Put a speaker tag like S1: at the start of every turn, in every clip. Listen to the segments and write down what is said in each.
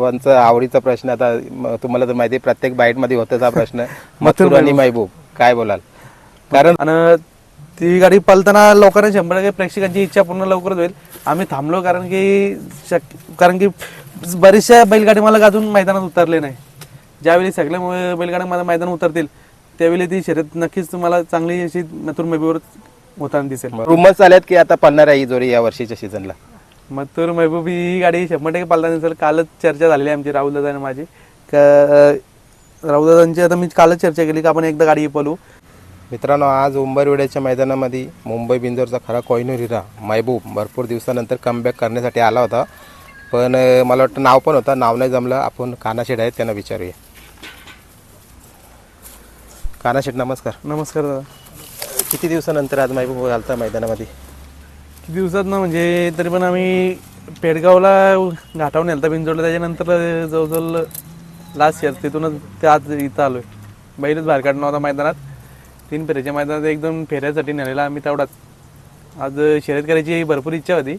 S1: सर्वांचा आवडीचा प्रश्न आता म- तुम्हाला तर माहिती आहे, प्रत्येक बाईटमध्ये होतच हा प्रश्न. मथुर आणि महबूब. काय बोलाल? कारण
S2: आणि ती गाडी पळताना लोकांना शंभर टक्के प्रेक्षकांची इच्छा पूर्ण लवकरच होईल. आम्ही थांबलो कारण की शक कारण की बरीचशा बैलगाडी मला अजून मैदानात उतरले नाही. ज्यावेळी सगळ्या म- बैलगाड्या मला मैदानात उतरतील त्यावेळी ती शर्यत नक्कीच तुम्हाला चांगली अशी मथुर मेबीवर होताना दिसेल.
S1: रुमर्स आल्यात की आता पडणार आहे ही जोडी या वर्षीच्या सीझनला
S2: मथुर महबूब ही गाडी शंभर टक्के पालताना दिसेल. कालच चर्चा झालेली आहे आमची राहुल दादा आणि माझी. का राहुल दादांची आता मी कालच चर्चा केली की आपण एकदा गाडी पळू.
S1: मित्रांनो आज उंबरवेड्याच्या मैदानामध्ये मुंबई बिंदोरचा खरा कोहिनूर हिरा महबूब भरपूर दिवसानंतर कमबॅक करण्यासाठी आला होता. पण मला वाटतं नाव पण होतं. नाव नाही जमलं. आपण कानाशेठ आहेत त्यांना विचारूया. कानाशेठ नमस्कार.
S2: नमस्कार दादा.
S1: किती दिवसानंतर आज महबूब घालता मैदानामध्ये?
S2: दिवसात ना म्हणजे तरी पण आम्ही पेडगावला घाटावून नेलता बिंजोडला त्याच्यानंतर जवळजवळ लास्ट इयर तिथूनच ते आज इथं आलोय. बैलच बाहेर काढणं होता मैदानात. तीन फेऱ्याच्या मैदानात एकदम फेऱ्यासाठी नेलेला आम्ही तेवढाच. आज शर्यत करायची भरपूर इच्छा होती.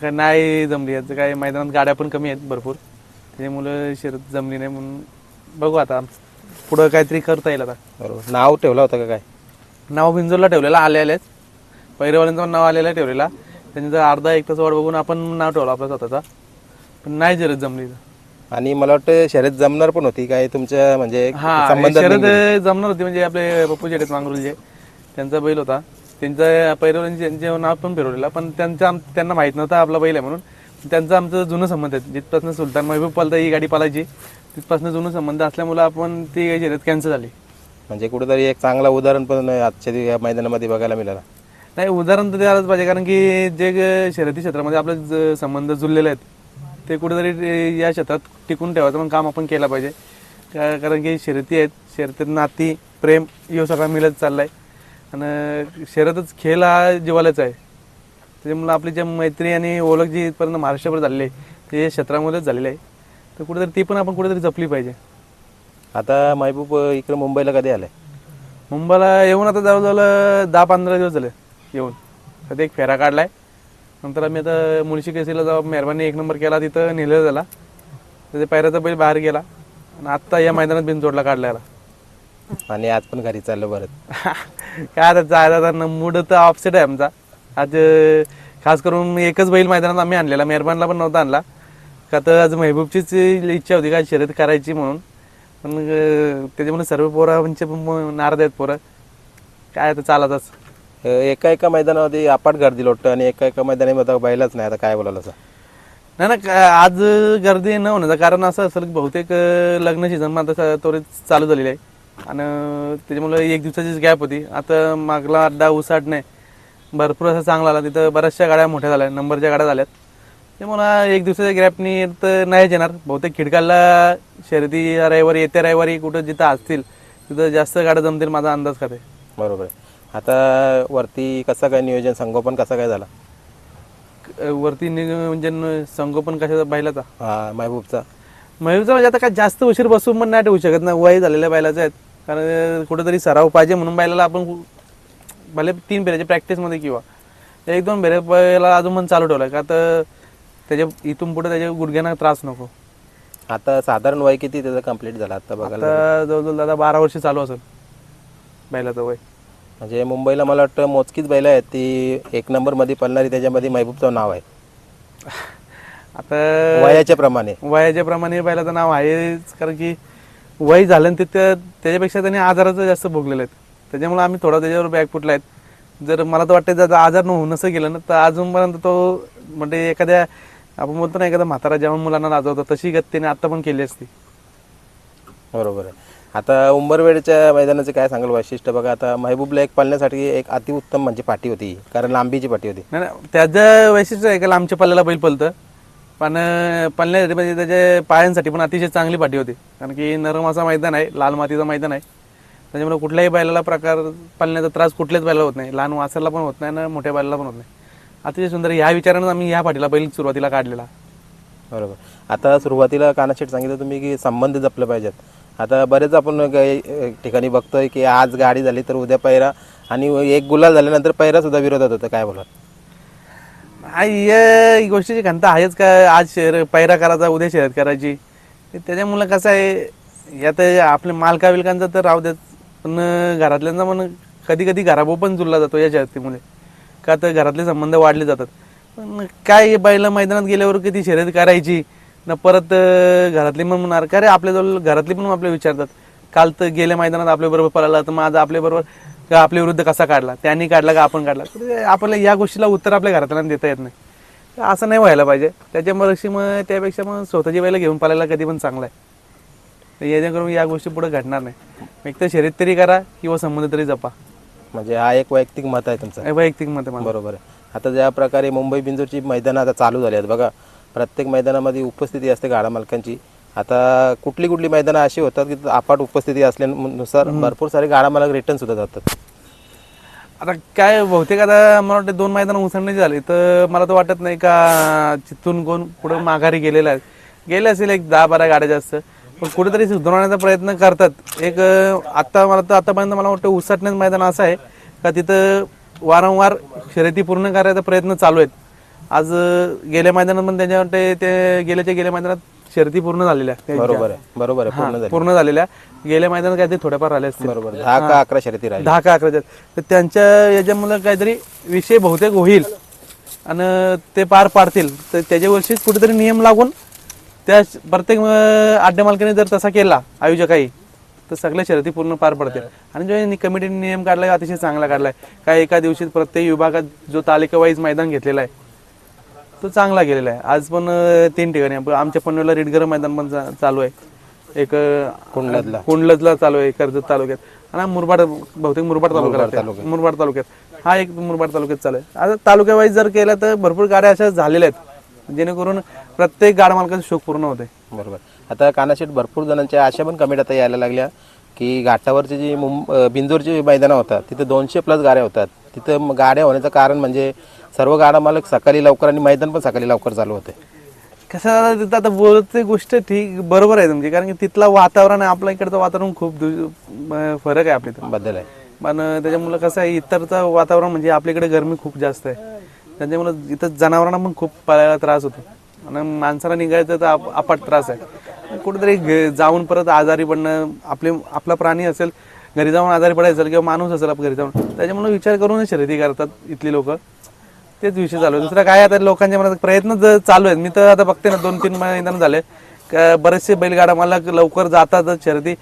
S2: काय नाही जमली आज काय मैदानात गाड्या पण कमी आहेत भरपूर. त्याच्यामुळं शर्यत जमली नाही म्हणून बघू आता. पुढं काहीतरी करता येईल आता.
S1: बरोबर. नाव ठेवलं होतं का काय?
S2: नाव बिंजोरला ठेवलेला आले आलेच पहिरेवाल्यांचं पण नाव आलेलं आहे ठेवलेला. त्यांचं अर्धा एक तास वाट बघून आपण नाव ठेवलं आपला स्वतःचा. पण नाही जरत जमली.
S1: आणि मला वाटतं शर्यत जमणार पण होती. काय तुमच्या म्हणजे
S2: हा शरद जमणार होती म्हणजे आपले पप्पू शेटेत मांगरुलचे. त्यांचा बैल होता. त्यांचा पहिरेवाल्यांचे त्यांचे नाव पण फिरवलेला. पण त्यांचं आम- त्यांना माहीत नव्हता आपला बैल आहे म्हणून. त्यांचं आमचं जुनं संबंध आहे. जिथपासून सुलतान महबूब पालता ही गाडी पालायची तिथपासून जुनं संबंध असल्यामुळे आपण ती शर्यत कॅन्सल झाली.
S1: म्हणजे कुठेतरी एक चांगला उदाहरण पण आजच्या या मैदानामध्ये बघायला मिळालं.
S2: नाही उदाहरण तर द्यायलाच पाहिजे कारण की जे शर्यती क्षेत्रामध्ये आपले ज- संबंध जुळलेले आहेत ते कुठेतरी ते या क्षेत्रात टिकून ठेवायचं पण काम आपण केलं पाहिजे. का- कारण की शर्यती आहेत शर्यतीत नाती प्रेम यो सगळा मिळत चाललाय. आणि शर्यतच खेळ हा जिवालाच आहे. त्याच्यामुळे आपली जी मैत्री आणि ओळख जी इथपर्यंत महाराष्ट्रभर झालेली आहे ते या क्षेत्रामध्येच झालेली आहे. तर कुठेतरी ती पण आपण कुठेतरी जपली पाहिजे.
S1: आता महबूब इकडे मुंबईला कधी आलाय?
S2: मुंबईला येऊन आता जवळजवळ दहा पंधरा दिवस झाले. येऊन. तर एक फेरा काढलाय. नंतर आम्ही आता मुळशी केसीला जाऊ. मेहरबानी एक नंबर केला तिथं नेलं झाला त्याच्या पायऱ्याचा बैल बाहेर गेला. आणि आत्ता या मैदानात बिनजोडला काढलायला
S1: आणि आज पण घरी चाललो परत.
S2: काय आता जायला मूड तर ऑफसेट आहे आमचा. आज अं, खास करून एकच बैल मैदानात आम्ही आणलेला. मेहरबानला पण नव्हता आणला. का तर आज महबूबचीच इच्छा होती का शर्यत करायची म्हणून. पण अं, त्याच्यामुळे सर्व पोरं म्हणजे पण नाराज आहेत पोरं. काय आता चालतच.
S1: एका एका मैदानामध्ये अपाट गर्दी लोटतं आणि एका एका मैदानामध्ये बैलच नाही. आता काय बोलायला
S2: नाही ना का- आज गर्दी न होण्याचं कारण असं असेल की बहुतेक लग्न सीझन आता त्वरित चालू झालेली आहे. आणि त्याच्यामुळे एक दिवसाचीच गॅप होती. आता मागला अड्डा उसाट नाही. भरपूर असा चांगला आला. तिथं बऱ्याचशा गाड्या मोठ्या झाल्या. नंबरच्या गाड्या झाल्यात. त्यामुळे एक दिवसाच्या गॅपनी तर नाहीच येणार. बहुतेक खिडकाला शर्यती रविवारी येत्या रविवारी कुठं जिथं असतील तिथं जास्त गाड्या जमतील माझा अंदाज खाते.
S1: बरोबर आहे. आता वरती कसं काय नियोजन संगोपन कसं काय झाला?
S2: वरती नि- म्हणजे न- संगोपन कशाचा बैलाचा?
S1: हा महबूबचा.
S2: मयूरचा म्हणजे आता काय जास्त उशीर बसून पण नाही ठेवू शकत ना वय झालेल्या बैलाचं आहेत. कारण कुठेतरी सराव पाहिजे म्हणून बैलाला आपण कु- भले तीन फेऱ्याच्या प्रॅक्टिसमध्ये किंवा. एक दोन फेऱ्या बैला अजून पण चालू ठेवलं का तर त्याच्या इथून पुढे त्याच्या गुडघ्यांना त्रास नको.
S1: आता साधारण वय किती त्याचं कंप्लीट झालं? आता बघायला
S2: जवळजवळ दादा बारा वर्ष चालू असेल बैलाचं वय.
S1: म्हणजे मुंबईला मला वाटतं मोजकीच बैल आहेत. ती एक नंबरमध्ये पळणारी त्याच्यामध्ये महबूबचं नाव आहे.
S2: आता
S1: वयाच्या प्रमाणे.
S2: वयाच्या प्रमाणे बैलाचं नाव आहेच कारण की वय झालं आणि तिथं त्याच्यापेक्षा त्यांनी आजाराचं जास्त भोगलेलं आहेत. त्याच्यामुळे आम्ही थोडा त्याच्यावर बॅग फुटला आहेत जर मला तर वाटतं त्याचा आजार न होऊन नसं गेलं ना तर अजूनपर्यंत तो म्हणजे एखाद्या आपण बोलतो ना एखादा म्हातारा जेव्हा मुलांना लाजवतो तशी गत त्याने आता पण केली असती.
S1: बरोबर आहे. आता उंबरवेडच्या मैदानाचे काय सांगाल वैशिष्ट्य? बघा आता महबूबला एक पळण्यासाठी एक अतिउत्तम म्हणजे पाठी होती कारण लांबीची पाठी होती.
S2: नाही नाही, त्याचं वैशिष्ट्य आहे का? लांबच्या पल्ल्याला बैल पलतं पण अं, पळण्यासाठी म्हणजे त्याच्या पायांसाठी पण अतिशय चांगली पाठी होती. कारण की नरम असा मैदान आहे लाल मातीचं मैदान आहे. त्याच्यामुळे कुठल्याही बैलाला प्रकार पळण्याचा त्रास कुठल्याच बैलाला होत नाही. लहान वासरला पण होत नाही ना मोठ्या बैलाला पण होत नाही. अतिशय सुंदर. ह्या विचारानं आम्ही ह्या पाठीला बैल सुरुवातीला काढलेला.
S1: बरोबर. आता सुरुवातीला कानाशेट सांगितलं तुम्ही की संबंध जपले पाहिजेत. आता बरेच आपण काही ठिकाणी बघतोय की आज गाडी झाली तर उद्या पैरा आणि एक गुलाल झाल्यानंतर पैरा सुद्धा विरोधात होता. काय बोला
S2: आई या गोष्टीची खंत आहेच का? आज शहर पैरा करायचा उद्या शहर करायची. त्याच्यामुळं कसं आहे यात आपल्या मालका विलकांचा तर राहू देत पण घरातल्यांचा पण कधी कधी घराबो पण जुळला जातो या शर्यतीमुळे का तर घरातले संबंध वाढले जातात. पण काय बैल मैदानात गेल्यावर किती शर्यत करायची? ना परत घरातली पण म्हणणार का रे आपल्याजवळ घरातली पण आपले विचारतात. काल तर गेल्या मैदानात आपल्या बरोबर पळाला तर माझा आपल्या बरोबर का आपल्या विरुद्ध कसा काढला? त्यांनी काढला का आपण काढला? आपल्याला या गोष्टीला उत्तर आपल्या घरातल्यांना देता येत नाही. असं नाही व्हायला पाहिजे. त्याच्यामुळे मग त्यापेक्षा मग स्वतःची बैला घेऊन पालायला कधी पण चांगला आहे. जेणेकरून या गोष्टी पुढे घडणार नाही. एक तर शर्यत तरी करा किंवा संबंध तरी जपा.
S1: म्हणजे हा एक वैयक्तिक मत आहे तुमचं.
S2: वैयक्तिक मत आहे.
S1: बरोबर आहे. आता ज्या प्रकारे मुंबई बिंजोरची मैदानं आता चालू झाली आहेत बघा. प्रत्येक मैदानामध्ये उपस्थिती असते गाडा मालकांची. आता कुठली कुठली मैदानं अशी होतात की अपाट उपस्थिती असल्यानुसार भरपूर सारे गाडा मालक रिटर्न सुद्धा जातात.
S2: आता काय बहुतेक आता मला वाटतं दोन मैदान उसळण्याची झाली. तर मला तर वाटत नाही का तिथून कोण पुढे माघारी गेलेला आहे. गेले असेल एक दहा बारा गाड्या जास्त. पण कुठेतरी सुधारण्याचा प्रयत्न करतात. एक आता मला तर आतापर्यंत मला वाटतं उसटण्याचं मैदान असं आहे का तिथं वारंवार शर्यती पूर्ण करायचा प्रयत्न चालू आहेत. आज गेल्या मैदानात पण त्यांच्या वाटते ते गेल्याच्या गेल्या मैदानात शर्यती पूर्ण झालेल्या.
S1: बरोबर आहे बरोबर आहे पूर्ण झाली
S2: पूर्ण झालेल्या. गेल्या मैदानात काहीतरी थोड्याफार राहिले असतील.
S1: बरोबर दहा का अकरा शर्यती राहिली
S2: दहा का अकरा तर त्यांच्या याच्यामुळे काहीतरी विषय बहुतेक होईल. आणि ते पार पाडतील. तर त्याच्या वर्षीच कुठेतरी नियम लागून त्या प्रत्येक अं, आड्या मालकाने जर तसा केला आयोजकाही तर सगळ्या शर्यती पूर्ण पार पडतील. आणि जो कमिटीने नियम काढलाय अतिशय चांगला काढलाय. काय एका दिवशी प्रत्येक विभागात जो तालिका वाईज मैदान घेतलेला आहे तो चांगला गेलेला आहे. आज पण तीन ठिकाणी. आमच्या पनवेलला रिडगर मैदान पण चालू आहे. एक अं,
S1: कुंडलातला.
S2: कुंडलजला चालू आहे कर्जत तालुक्यात. आणि मुरबाड बहुतेक मुरबाड तालुक्यात. मुरबाड तालुक्यात. हा एक मुरबाड तालुक्यात चालू आहे. आता तालुक्यावाईज जर केलं तर भरपूर गाड्या अशा झालेल्या आहेत. जेणेकरून प्रत्येक गाडा मालकाचा शोक पूर्ण होते
S1: बरोबर. आता कानाशेट भरपूर जणांच्या अशा पण कमेंट आता यायला लागल्या. की घाटावरची जी मुंब अं, बिंजोरची मैदानं होतात तिथे दोनशे प्लस गाड्या होतात. तिथं गाड्या होण्याचं कारण म्हणजे सर्व गाडा मालक सकाळी लवकर आणि मैदान पण सकाळी लवकर चालू होते.
S2: कसं तिथं आता बोलते गोष्ट ठीक बरोबर आहे तुमची कारण की तिथलं वातावरण आहे आपल्या इकडचं वातावरण खूप दु- म- फरक आहे आपल्या इथं.
S1: बद्दल आहे.
S2: पण त्याच्यामुळं कसं आहे इतरचं वातावरण म्हणजे आपल्याकडे गरमी खूप जास्त आहे. त्याच्यामुळं इथं जनावरांना पण खूप पाळायला त्रास होतो. आणि माणसाला निघायचं तर आप- अपाट त्रास आहे. कुठेतरी घे- जाऊन परत आजारी पडणं आपले आपला प्राणी असेल घरी जाऊन आजारी पडायचं किंवा माणूस असेल आपल्या घरी जाऊन त्याच्यामुळे विचार करूनच शर्यती करतात इथली लोक. तेच विषय चालू आहे. दुसरं काय आता लोकांच्या मनात प्रयत्न ज- चालू आहेत. मी तर आता बघते ना दोन तीन महिन्यानं झाले. का बरेचसे बैलगाडा मला लवकर जातात शर्यती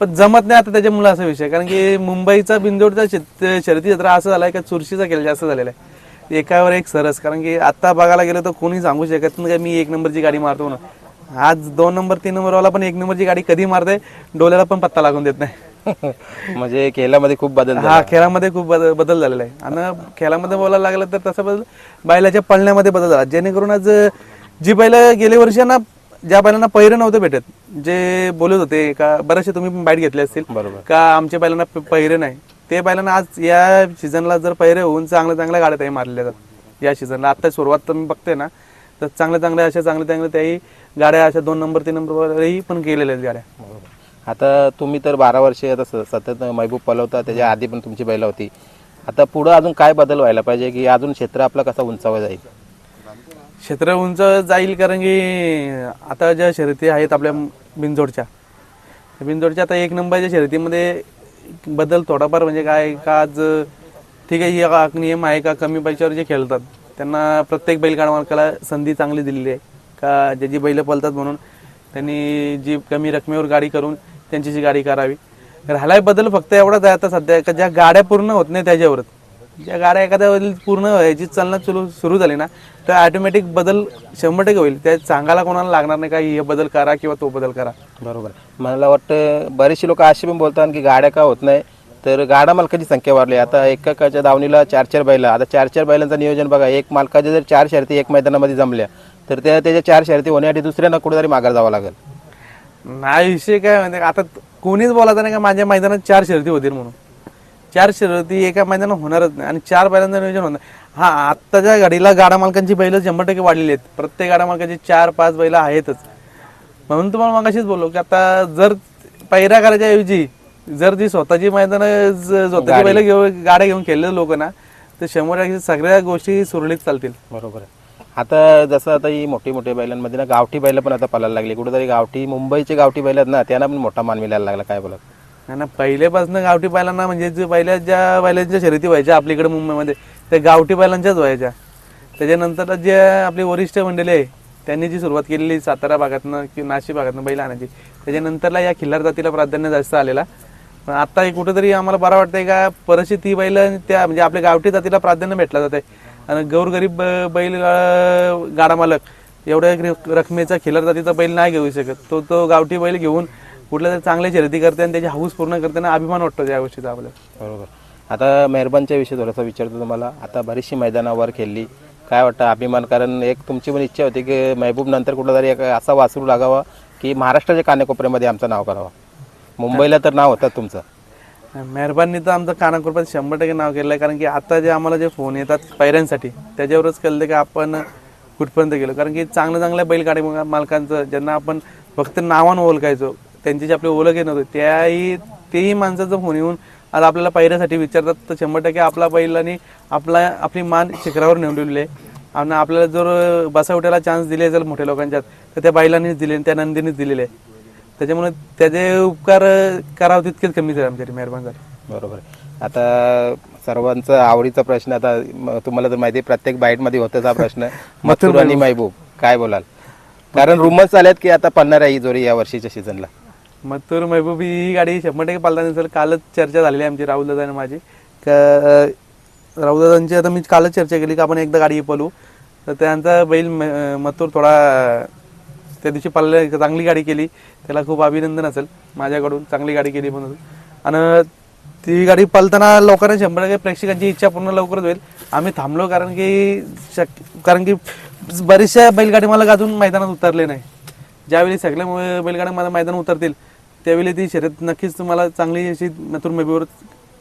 S2: पण जमत नाही आता त्याच्यामुळे असा विषय. कारण की मुंबईचा बिंदोडचा शेत- शर्यती जत्रा असं झालाय का चुरशीचा केला जास्त झालेला आहे. एकावर एक सरस. कारण की आता बघायला गेलं तर कोणी सांगू शकत नाही का मी एक नंबरची गाडी मारतो म्हणून. आज दोन नंबर तीन नंबरवाला पण एक नंबरची गाडी कधी मारते डोल्याला पण पत्ता लागून देत नाही.
S1: म्हणजे खेळामध्ये खूप बदल झाला.
S2: हा खेळामध्ये खूप बदल बदल झालेला आहे. आणि खेळामध्ये बोलायला लागलं तर तसं बदल बैलाच्या पळण्यामध्ये बदल झाला. जेणेकरून आज जी बैल गेल्या वर्षी ना ज्या बैलांना पैरे नव्हते भेटत जे बोलत होते का बरेचसे तुम्ही पण बाईट घेतले असतील
S1: बरोबर.
S2: का आमच्या बैलांना प- पैरे नाही. ते बैलांना आज या सीझनला जर पैरे होऊन चांगल्या चांगल्या गाड्या त्याही मारलेल्या जातात. या सीझनला आता सुरुवात तर मी बघते ना तर चांगल्या चांगल्या अशा चांगल्या चांगल्या त्याही गाड्या अशा दोन नंबर तीन नंबरवरही पण गेलेल्या आहेत गाड्या.
S1: बरोबर. आता तुम्ही तर बारा वर्षे आता स- सतत महबूब पलवता त्याच्या आधी पण तुमची बैल होती. आता पुढं अजून काय बदल व्हायला पाहिजे की अजून क्षेत्र आपलं कसं उंचावं जाईल?
S2: क्षेत्र उंच जाईल कारण की आता ज्या शर्यती आहेत आपल्या बिनजोडच्या त्या बिनजोडच्या आता एक नंबरच्या शर्यतीमध्ये बदल थोडाफार म्हणजे काय का आज ठीक आहे ही हा नियम आहे का कमी पैशावर जे खेळतात त्यांना प्रत्येक बैलगाडा मालकाला संधी चांगली दिलेली आहे. का ज्याची बैलं पळतात म्हणून त्यांनी जी कमी रकमेवर गाडी करून त्यांची गाडी करावी. राहिलाय बदल फक्त एवढाच आहे आता सध्या का ज्या गाड्या पूर्ण होत नाही त्याच्यावरच ज्या गाड्या एखाद्या पूर्ण याची चालना सुरू सुरू झाली ना तर ऑटोमॅटिक बदल शंभर टक्के होईल. त्या सांगायला कोणाला लागणार नाही का हे बदल करा किंवा तो बदल करा.
S1: बरोबर. मला वाटतं बरेचसे लोक असे पण बोलतात की गाड्या का होत नाही. तर गाडा मालकाची संख्या वाढली. आता एकाच्या दावणीला चार चार बैल. आता चार चार बैलांचं नियोजन बघा. एक मालकाच्या जर चार शर्ती एक मैदानामध्ये जमल्या तर त्या त्याच्या चार शर्ती होण्यासाठी दुसऱ्यांना कुठेतरी माघार जावं लागेल.
S2: नाही विषय काय म्हणजे आता कोणीच बोलायचं नाही का माझ्या मैदानात चार शर्यती होतील म्हणून? चार शर्यती एका मैदानात होणारच नाही आणि चार बैलांचं नियोजन होणार. हा आत्ताच्या गाडीला गाडा मालकांची बैल शंभर टक्के वाढलेली आहेत. प्रत्येक गाडा मालकाची चार पाच बैल आहेतच. म्हणून तुम्हाला मगाशीच बोललो की आता जर पैरा करायच्या ऐवजी जर ती स्वतःची मैदान स्वतःची बैल घेऊन गाड्या घेऊन खेळले लोक ना तर शंभर टक्के सगळ्या गोष्टी सुरळीत चालतील.
S1: बरोबर आहे. आता जसं आता ही मोठी मोठी बैलांमध्ये ना गावठी बैल पण आता पळायला लागली. कुठेतरी गावठी मुंबईचे गावठी बैल आहेत ना त्यांना पण मोठा मान मिळायला लागला. काय बोलत?
S2: ना पहिल्यापासून गावठी बैलांना म्हणजे जे पहिल्या ज्या बैलांच्या शर्यती व्हायच्या आपल्याकडे मुंबईमध्ये त्या गावठी बैलांच्याच व्हायच्या. त्याच्यानंतर जे आपली वरिष्ठ मंडळी आहे त्यांनी जी सुरुवात केलेली सातारा भागातनं की नाशिक भागातनं बैल आणायची त्याच्यानंतरला या खिल्लार जातीला प्राधान्य जास्त आलेला. पण आता हे कुठेतरी आम्हाला बरं वाटतंय का परिस्थिती ती बैल त्या म्हणजे आपल्या गावठी जातीला प्राधान्य भेटलं जात आहे आणि गौरगरीब ब- बैल गा- गाडा मालक एवढ्या रकमेचा खिलर जातीचा बैल नाही घेऊ शकत. तो तो गावठी बैल घेऊन कुठल्या तरी चांगल्या शर्यती करते आणि त्याची हाऊस पूर्ण करताना अभिमान वाटतो त्या गोष्टीचा आपल्याला.
S1: बरोबर. आता मेहरबानच्या विषयी थोडंसं विचारतो तुम्हाला. आता बरीचशी मैदानावर खेळली. काय वाटतं? अभिमान? कारण एक तुमची पण इच्छा होती की महबूब नंतर कुठला तरी एक असा वासरू लागावा की महाराष्ट्राच्या कानेकोपऱ्यामध्ये आमचं नाव करावं. मुंबईला तर नाव होतं तुमचं.
S2: मेहरबानी तर आमचं कानाकोरपात शंभर टक्के नाव केलं आहे कारण की आता जे आम्हाला जे फोन येतात पैऱ्यांसाठी त्याच्यावरच कळलं की आपण कुठपर्यंत गेलो. कारण की चांगल्या चांगल्या बैलगाडी मालकांचं ज्यांना आपण फक्त नावानं ओळखायचो त्यांची जी आपली ओळख येत नव्हती त्याही तेही माणसाचा फोन येऊन आज आपल्याला पैऱ्यासाठी विचारतात. तर शंभर टक्के आपला बैल आणि आपला आपली मान शिखरावर नेमलेली आहे. आणि आपल्याला जर बसावट्याला चान्स दिले जर मोठ्या लोकांच्यात तर त्या बैलांनीच दिले त्या नंदीनेच दिलेले आहे. त्याच्यामुळे त्याचे उपकार करावं तितकेच कमी झाले आमच्या मेहरबान झाले
S1: बरोबर. आता सर्वांचा आवडीचा प्रश्न आता म- तुम्हाला तर माहिती आहे, प्रत्येक बाईटमध्ये होतच हा प्रश्न. मथुर आणि महबूब. काय बोलाल? कारण रुमर्स आल्यात की आता पडणार आहे ही जोरी या वर्षीच्या सीझनला
S2: मथुर महबूब ही गाडी शंभर टक्के पालता नसेल कालच चर्चा झालेली आहे आमची राहुल दादा आणि माझी. का राहुल दादांची आता मी कालच चर्चा केली की आपण एकदा गाडी पळू तर त्यांचा बैल म- मथुर थोडा त्या दिवशी पाळले चांगली गाडी केली. त्याला खूप अभिनंदन असेल माझ्याकडून चांगली गाडी केली म्हणून. आणि ती गाडी पळताना लोकांना शंभर टक्के प्रेक्षकांची इच्छा पूर्ण लवकरच होईल. आम्ही थांबलो कारण की शक कारण की बरेचशा बैलगाडी मला अजून मैदानात उतरले नाही. ज्यावेळी सगळ्या बैलगाड्या मला मैदान उतरतील त्यावेळी ती शर्यत नक्कीच तुम्हाला चांगली अशी मथुर मेबीवर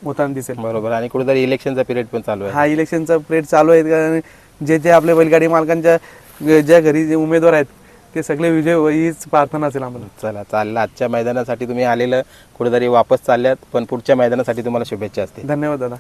S2: होताना दिसेल.
S1: बरोबर. आणि कुठेतरी इलेक्शनचा पिरियड पण चालू आहे.
S2: हा इलेक्शनचा पिरियड चालू आहे. कारण जे जे आपल्या बैलगाडी मालकांच्या ज्या घरी जे उमेदवार आहेत ते सगळे विजय हीच प्रार्थना असेल आम्हाला.
S1: चला चाललं. आजच्या मैदानासाठी तुम्ही आलेलं कुठेतरी वापस चालल्यात पण पुढच्या मैदानासाठी तुम्हाला शुभेच्छा असतील.
S2: धन्यवाद दादा.